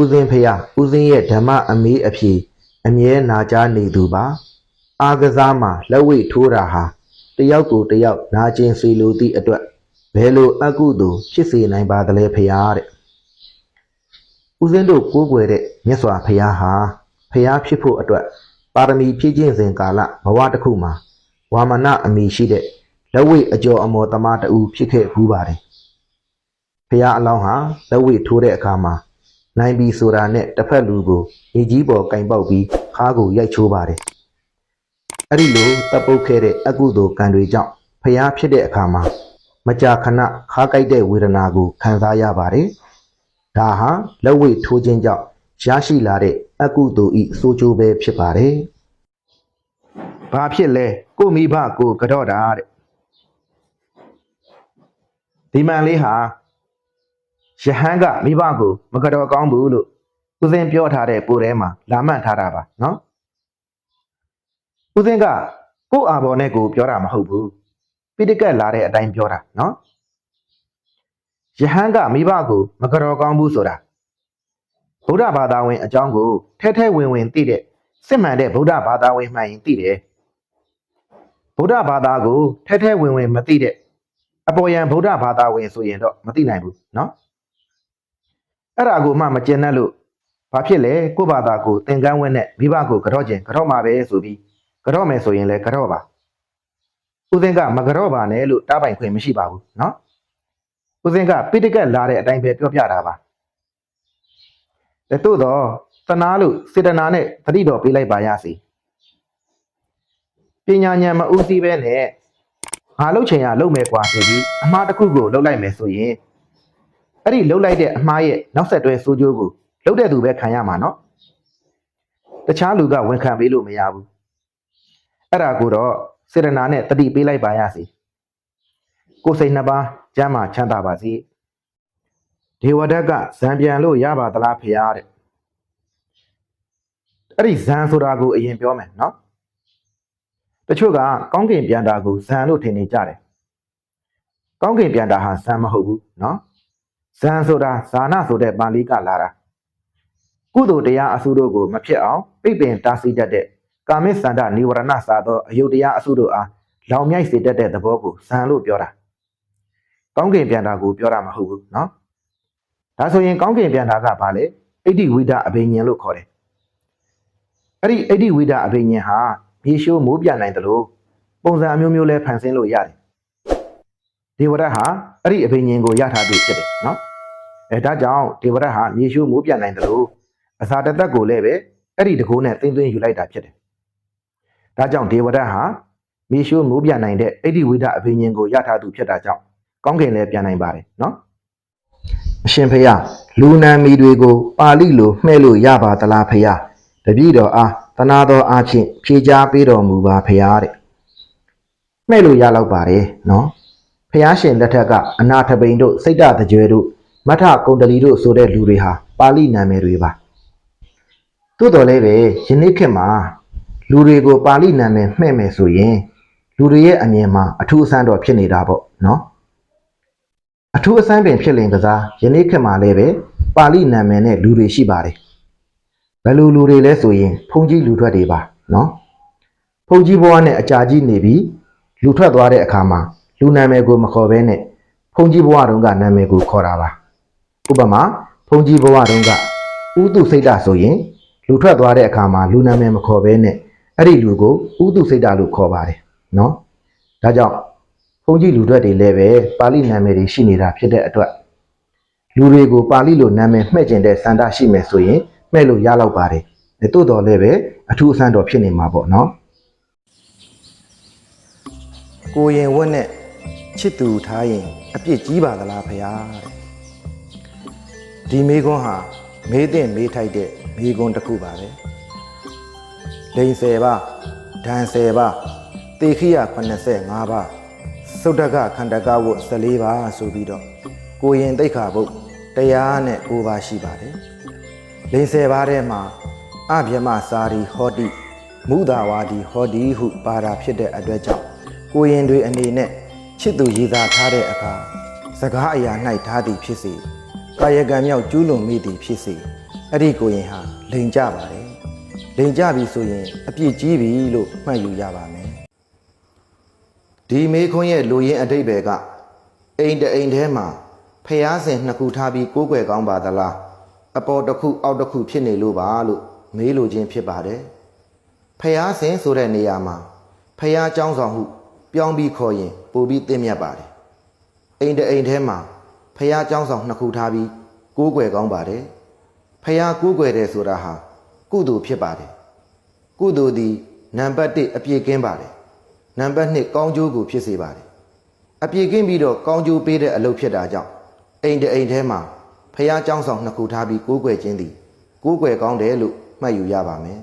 ဦးစင်းဖျားဦးစင်းရဲ့ဓမ္မအမေးအဖြေအမြဲနာကြားနေသူပါ အာကစားမှာလက်ဝိတ်ထိုးတာဟာတယောက်ကိုတယောက်နာကျင်စေလိုသည့်အတွက်ဘယ်လိုအကုသိုလ်ဖြစ်စေနိုင်ပါသလဲဖျားတဲ့ဦးစင်းတို့ကိုးကွယ်တဲ့မြတ်စွာဘုရားဟာဖျားဖြစ်ဖို့အတွက်ပါရမီဖြည့်ခြင်းစဉ်ကာလဘဝတစ်ခုမှာဝါမနအမိရှိတဲ့လက်ဝိတ်အကျော်အမော်တမတူဖြစ်ခဲ့ဘူးပါတယ်ဖျားအလောင်းဟာလက်ဝိတ်ထိုးတဲ့အခါမှာ နိုင်ပြီဆိုတာနဲ့တစ်ဖက်လူကိုညီကြီးပေါ်ကင်ပေါက်ပြီးခါးကိုရိုက်ချိုးပါတယ်အဲ့ဒီလိုတပ်ပုတ်ခဲ့တဲ့အကုသိုလ်ကံတွေကြောင့်ဖျားဖြစ်တဲ့အခါမှာမကြာခဏခါးကိုက်တဲ့ဝေဒနာကိုခံစားရပါတယ်ဒါဟာလက်ဝိတ်ထိုးခြင်းကြောင့်ရရှိလာတဲ့အကုသိုလ်ဤစိုးကျိုးပဲဖြစ်ပါတယ်ဘာဖြစ်လဲကိုမိဘကိုကြော့တာတဲ့ဒီမှန်လေးဟာ ယဟန်ကမိဘကိုမကြော့ကောင်းဘူးလို့ဦးစင်းပြောထားတဲ့ပိုထဲမှာလာမှတ်ထားတာပါနော်ဦးစင်းကကို့အာဘော်နဲ့ကိုပြောတာမဟုတ်ဘူးပိဋကတ်လာတဲ့အတိုင်းပြောတာနော်ယဟန်ကမိဘကိုမကြော်ကောင်းဘူးဆိုတာဗုဒ္ဓဘာသာဝင်အကြောင်းကိုထဲထဲဝင်ဝင်သိတဲ့စစ်မှန်တဲ့ဗုဒ္ဓဘာသာဝင်မှန်ရင်သိတယ်ဗုဒ္ဓဘာသာကိုထဲထဲဝင်ဝင်မသိတဲ့အပေါ်ယံဗုဒ္ဓဘာသာဝင်ဆိုရင်တော့မသိနိုင်ဘူးနော် အဲ့ဒါကိုမှမကျင်တတ်လို့ဘာဖြစ်လဲကိုယ့်ဘာသာကိုသင်္ကန်းဝင်းနဲ့မိဘကိုကြော့ခြင်းကြော့မှာပဲဆိုပြီးကြော့မယ်ဆိုရင်လည်းကြော့ပါ ဦးစင်းကမကြော့ပါနဲ့လို့တားပိုင်ခွင့်မရှိပါဘူးเนาะဦးစင်းကပိဋကတ်လာတဲ့အတိုင်းပဲပြောပြတာပါတဲ့သို့တော့သနာလို့စေတနာနဲ့သတိတော်ပေးလိုက်ပါရစေပညာဉာဏ်မဦးစီးပဲနဲ့ငါလှုပ်ချင်ရလှုပ်မယ်กว่าဆိုပြီးအမှားတစ်ခုကိုလှုပ်လိုက်မယ်ဆိုရင် အဲ့ဒီလှုပ်လိုက်တဲ့အမှားရဲ့နောက်ဆက်တွဲဆိုးကျိုးကိုလှုပ်တဲ့သူပဲခံရမှာနော်တခြားလူကဝန်ခံပေးလို့မရဘူးအဲ့ဒါကိုတော့စေတနာနဲ့တတိပေးလိုက်ပါရစေကိုစိတ်နှစ်ပါးကျမ်းမာချမ်းသာပါစေဒေဝဒက်ကဇံပြန်လို့ရပါသလားဖေရတဲ့အဲ့ဒီဇံဆိုတာကိုအရင်ပြောမယ်နော်တချို့ကကောင်းကင်ပြန်တာကိုဇံလို့ထင်နေကြတယ်ကောင်းကင်ပြန်တာဟာဇံမဟုတ်ဘူးနော် ဇံဆိုတာဇာနာဆိုတဲ့ပါဠိကလာတာကုသိုလ်တရားအစုတို့ကိုမဖြစ်အောင်ပြိပင်တားဆီးတတ်တဲ့ ကာမိစန္ဒနိဝရဏစာသောအယုတ်တရားအစုတို့အားလောင်မြိုက်စေတတ်တဲ့သဘောကိုဇံလို့ပြောတာကောင်းကင်ပြန်တာကိုပြောတာမဟုတ်ဘူးเนาะဒါဆိုရင်ကောင်းကင်ပြန်တာကဘာလဲအိဋ္ဌိဝိဒအဘိညာဉ်လို့ခေါ်တယ်အဲ့ဒီအိဋ္ဌိဝိဒအဘိညာဉ်ဟာမြေရှိုးမိုးပြန်နိုင်တယ်လို့ပုံစံအမျိုးမျိုးလဲဖန်ဆင်းလို့ရတယ် ဒေဝရတ်ဟာအဲ့ဒီအဘိညာဉ်ကိုရထားပြီးဖြစ်တယ်နော်အဲဒါကြောင့်ဒေဝရတ်ဟာမြေရှုမိုးပြနိုင်တယ်လို့အစာတသက်ကိုလည်းပဲအဲ့ဒီတကိုးနဲ့တင်းသွင်းယူလိုက်တာဖြစ်တယ်ဒါကြောင့်ဒေဝရတ်ဟာမြေရှုမိုးပြနိုင်တဲ့အဲ့ဒီဝိဒအဘိညာဉ်ကိုရထားသူဖြစ်တာကြောင့်ကောင်းကင်လည်းပြန်နိုင်ပါတယ်နော်အရှင်ဖေယလူနာမီတွေကိုပါဠိလိုမှဲ့လို့ရပါသလားဖေယတပည့်တော်အားတနာတော်အားဖြင့်ဖြေကြားပေးတော်မူပါဖေယတဲ့မှဲ့လို့ရတော့ပါတယ်နော် ဖះရှင်လက်ထက်ကအနာထပိန်တို့စိတ်တတကြွယ်တို့မထကုံတလီတို့ဆိုတဲ့လူတွေဟာပါဠိနာမည်တွေပါသို့တော်လည်းပဲယနေ့ခေတ်မှာလူတွေကိုပါဠိနာမည်မှဲ့မယ်ဆိုရင်လူတွေရဲ့အမြင်မှာအထူးအဆန်းတော့ဖြစ်နေတာပေါ့နော်အထူးအဆန်းပင်ဖြစ်လင်ကစားယနေ့ခေတ်မှာလည်းပဲပါဠိနာမည်နဲ့လူတွေရှိပါတယ်ဘယ်လိုလူတွေလဲဆိုရင်ဖုန်ကြီးလူထွက်တွေပါနော်ဖုန်ကြီးဘဝနဲ့အကြာကြီးနေပြီးလူထွက်သွားတဲ့အခါမှာ လူနာမည်ကိုမခေါ်ဘဲနဲ့ဖုန်ကြီးဘဝတုန်းကနာမည်ကိုခေါ်တာပါဥပမာဖုန်ကြီးဘဝတုန်းကဥတုစိတ်ဓာတ်ဆိုရင်လူထွက်သွားတဲ့အခါမှာလူနာမည်မခေါ်ဘဲနဲ့အဲ့ဒီလူကိုဥတုစိတ်ဓာတ်လို့ခေါ်ပါတယ်နော်ဒါကြောင့်ဘုန်းကြီးလူထွက်တွေလည်းပဲပါဠိနာမည်တွေရှိနေတာဖြစ်တဲ့အတွက်လူတွေကိုပါဠိလိုနာမည်မှဲ့ကျင်တဲ့စန္ဒရှိမယ်ဆိုရင်မှဲ့လို့ရတော့ပါတယ်အဲတိုးတော်လည်းပဲအထူးအဆန်းတော်ဖြစ်နေမှာပေါ့နော်ကိုရင်ဝက်နဲ့ ချစ်သူထားရင်အပြစ်ကြီးပါသလားဖရာတဲ့ဒီမေကွန်းဟာမေးတဲ့မေးထိုက်တဲ့မေကွန်းတစ်ခုပါပဲလိန်10ပါဒန်10ပါတေခိယ85ပါသုဒ္ဓကခန္ဓကဝတ်14ပါဆိုပြီးတော့ကိုရင်တိတ်ခါဘုတ်တရားနဲ့9ပါရှိပါတယ်လိန်10ပါထဲမှာအဗျမစာရီဟောတိမုသာဝါဒီဟောဒီဟုပါတာဖြစ်တဲ့အတွက်ကြောင့်ကိုရင်တွေအနေနဲ့ ချစ်သူရည်သားထားတဲ့အခါစကားအရာ၌ထားသည်ဖြစ်စေကာယကံမြောက်ကျူးလွန်မိသည်ဖြစ်စေ အဲ့ဒီကိုရင်ဟာလိန်ကြပါတယ်လိန်ကြပြီဆိုရင်အပြစ်ကြီးပြီလို့မှတ်ယူရပါမယ် ဒီမေခွန်းရဲ့လူရင်းအတိတ်ပဲကအိမ်တအိမ်ထဲမှာဖျားစင်နှစ်ခုထားပြီးကိုးကွယ်ကောင်းပါသလားအပေါ်တစ်ခုအောက်တစ်ခုဖြစ်နေလို့ပါလို့မေးလိုခြင်းဖြစ်ပါတယ်ဖျားစင်ဆိုတဲ့နေရာမှာဖျားเจ้าဆောင်ဟု ပြောင်းပြီးခေါ်ရင်ပိုပြီးသိမြတ်ပါတယ်အိမ်တအိမ်ထဲမှာဖျားเจ้าဆောင်နှစ်ခုထားပြီးကိုးကွယ်ကောင်းပါတယ်ဖျားကိုးကွယ်တယ်ဆိုတာဟာကုသိုလ်ဖြစ်ပါတယ် ကုသိုလ်သည်နံပါတ်1အပြည့်ကင်းပါတယ်နံပါတ်2ကောင်းကျိုးကိုဖြစ်စေပါတယ်အပြည့်ကင်းပြီးတော့ကောင်းကျိုးပေးတဲ့အလုပ်ဖြစ်တာကြောင့်အိမ်တအိမ်ထဲမှာဖះเจ้าဆောင်နှစ်ခုထားပြီးကိုးကွယ်ခြင်းသည်ကိုးကွယ်ကောင်းတယ်လို့မှတ်ယူရပါမယ်